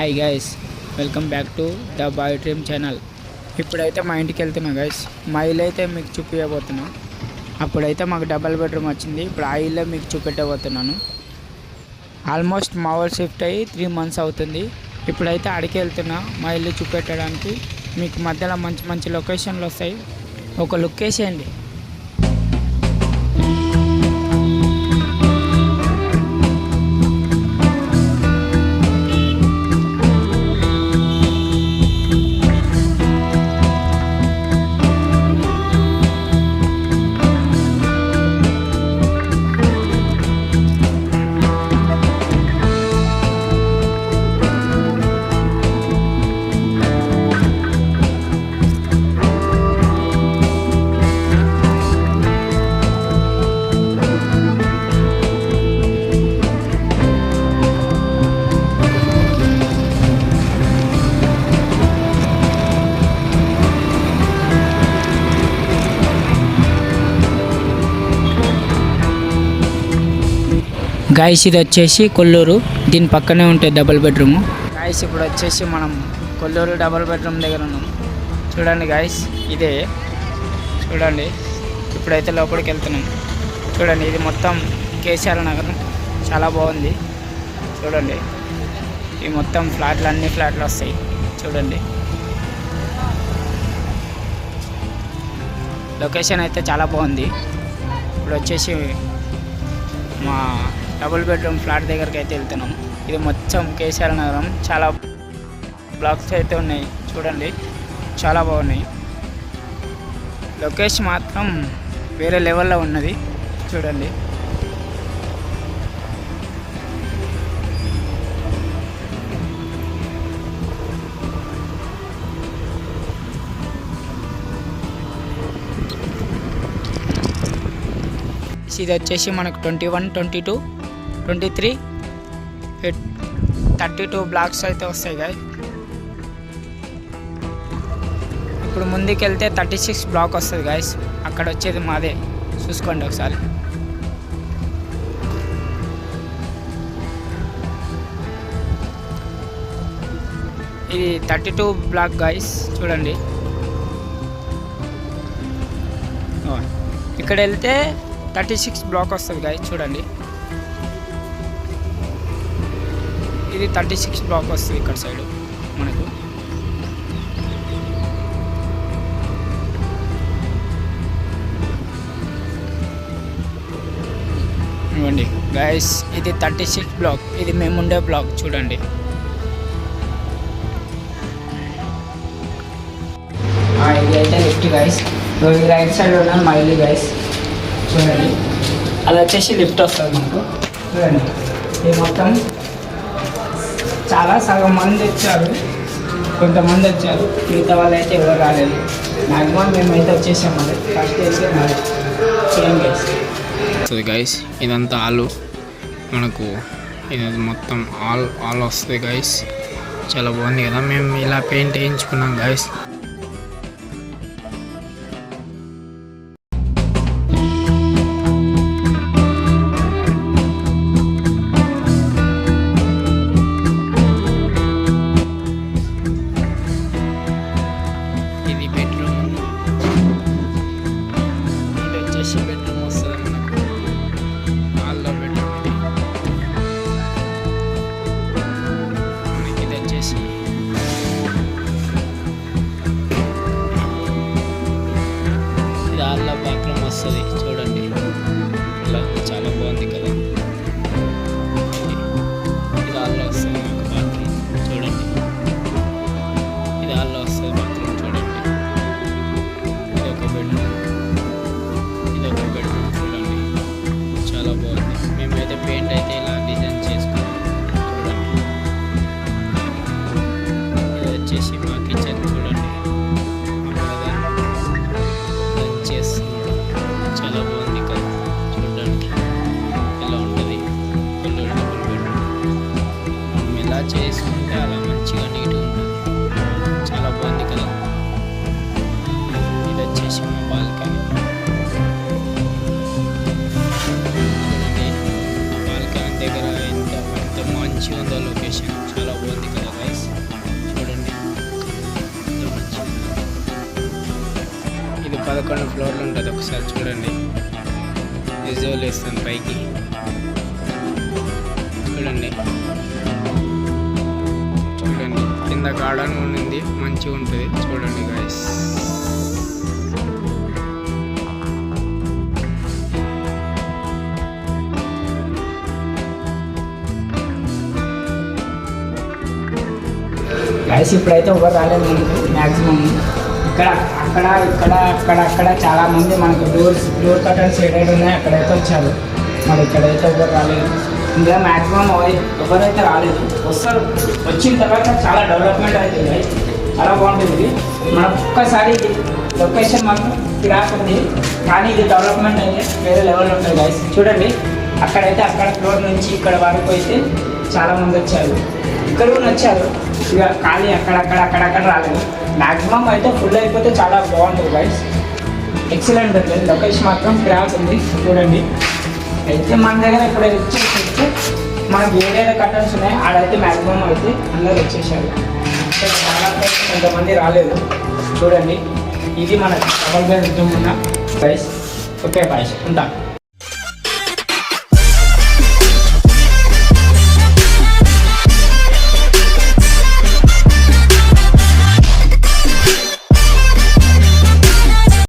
Hi guys welcome back to the boy dream channel ఇప్పుడైతే మా ఇంటికి వెళ్తున్నా గైస్ మా ఇల్లు అయితే మీకు చూపించబోతున్నా అప్పుడైతే మాకు డబల్ బెడ్రూమ్ వచ్చింది. ఇప్పుడు ఆ ఇల్లే మీకు చూపెట్టబోతున్నాను. ఆల్మోస్ట్ మా వాళ్ళు షిఫ్ట్ అయ్యి త్రీ మంత్స్ అవుతుంది. ఇప్పుడైతే అడికి వెళ్తున్నా మా ఇల్లు చూపెట్టడానికి. మీకు మధ్యలో మంచి మంచి లొకేషన్లు వస్తాయి. ఒక లుక్ వేసేయండి గాయస్ ఇది వచ్చేసి కొల్లూరు. దీని పక్కనే ఉంటుంది డబుల్ బెడ్రూమ్ గాయస్ ఇప్పుడు వచ్చేసి మనం కొల్లూరు డబుల్ బెడ్రూమ్ దగ్గర ఉన్నాం. చూడండి గాయస్ ఇదే. చూడండి ఇప్పుడైతే లోపలికి వెళ్తున్నాం. చూడండి ఇది మొత్తం కేసీఆర్ నగరం. చాలా బాగుంది. చూడండి ఈ మొత్తం ఫ్లాట్లు అన్ని ఫ్లాట్లు వస్తాయి. చూడండి. లొకేషన్ అయితే చాలా బాగుంది. ఇప్పుడు వచ్చేసి మా డబుల్ బెడ్రూమ్ ఫ్లాట్ దగ్గరికి అయితే వెళ్తున్నాం ఇది మొత్తం కేసీఆర్ నగరం. చాలా బ్లాక్స్ అయితే ఉన్నాయి. చూడండి. చాలా బాగున్నాయి. లొకేషన్ మాత్రం వేరే లెవెల్లో ఉన్నది. చూడండి. ఇది వచ్చేసి మనకు twenty one twenty two. Twenty three thirty two blocks అయితే వస్తాయి గాయ ఇప్పుడు ముందుకు వెళ్తే థర్టీ సిక్స్ బ్లాక్ వస్తుంది గాయస్ అక్కడ వచ్చేది మాదే. చూసుకోండి ఒకసారి. ఇది థర్టీ టూ బ్లాక్ గాయస్ చూడండి. ఇక్కడ వెళ్తే థర్టీ సిక్స్ బ్లాక్ వస్తుంది గాయస్ చూడండి. ఇది థర్టీ సిక్స్ బ్లాక్ వస్తుంది ఇక్కడ సైడ్ మనకు. ఇవ్వండి. గైస్ ఇది థర్టీ సిక్స్ బ్లాక్ ఇది మేముండే బ్లాక్ చూడండి. ఆ, ఇది అయితే లిఫ్ట్ గైస్ ఇది రైట్ సైడ్ ఉన్నాను మైలీ గైస్ చూడండి. అది వచ్చేసి లిఫ్ట్ వస్తుంది మనకు. చూడండి. ఇది మొత్తం చాలా సగం మంది వచ్చారు కొంతమంది వచ్చారు మిగతా వాళ్ళు అయితే ఎవరు రాలేదు. మ్యాక్సిమం మేమైతే వచ్చేసాం మరి. ఫస్ట్ వేసే మరి. సేమ్ గైస్ వస్తుంది గైస్ ఇదంతా ఆలు. మనకు ఇది మొత్తం ఆల్ ఆల్ వస్తుంది గైస్ చాలా బాగుంది కదా. మేము ఇలా పెయింట్ వేయించుకున్నాం గైస్ ఇది బెడ్రూమ్ వస్తుంది మనకు హాల్లో బెడ్రూమ్ ఇది మనకి ఇది వచ్చేసి ఇది హాల్లో బాత్రూమ్ వస్తుంది వచ్చేసి మా కిచెన్ చూడండి చాలా బాగుంది కదా చూడడానికి ఎలా ఉంటుంది ఫుల్ డబుల్ బెడ్రూమ్ మనం ఎలా చేసుకుంటే అలా మంచిగా నీట్గా ఉంటుంది చాలా బాగుంది కదా ఇది వచ్చేసి మా బాల్కనీ చూడండి బాల్కనీ దగ్గర ఎంత ఎంత మంచిగా ఉందో లొకేషన్ పదకొండు ఫ్లోర్లు ఉంటుంది. ఒకసారి చూడండి. విజువల్ వేస్తాను పైకి. చూడండి. చూడండి. కింద గార్డెన్ ఉండింది మంచిగా ఉంటుంది. చూడండి గాయస్ గాయస్ ఇప్పుడైతే ఎవరు రాలేదు. మ్యాక్సిమం ఇక్కడ అక్కడ ఇక్కడ అక్కడ అక్కడ చాలా మంది మనకు డోర్స్ డోర్ కటన్స్ ఏడైతే ఉన్నాయి అక్కడైతే వచ్చారు. మరి ఇక్కడైతే ఎవరు రాలేదు. ఇంకా మ్యాక్సిమం ఎవరైతే రాలేదు వస్తారు. వచ్చిన తర్వాత చాలా డెవలప్మెంట్ అవుతుంది. చాలా బాగుంటుంది. మనకు ఒక్కసారి లొకేషన్ మాత్రం రాకుంది కానీ ఇది డెవలప్మెంట్ అయితే వేరే లెవెల్ ఉంటుంది గైస్ చూడండి. అక్కడైతే అక్కడ ఫ్లోర్ నుంచి ఇక్కడ వరకు అయితే చాలా మంది వచ్చారు. ఇక్కడ కూడా వచ్చారు ఇక ఖాళీ అక్కడక్కడ అక్కడక్కడ రాలేదు. మ్యాక్సిమం అయితే ఫుల్ అయిపోతే చాలా బాగుంటుంది గైస్ ఎక్సలెంట్ ఉంది. లొకేషన్ మాత్రం క్రాక్ ఉంది. చూడండి. అయితే మన దగ్గర ఇప్పుడు వచ్చేసి మనకి ఏదైతే కట్టన్స్ ఉన్నాయో. ఆడైతే మ్యాక్సిమం అయితే అందరూ వచ్చేసారు. చాలా కొంతమంది రాలేదు. చూడండి. ఇది మన డబల్ బెడ్ ఉన్న ప్రైస్ ఓకే బాయ్ ఉంటాను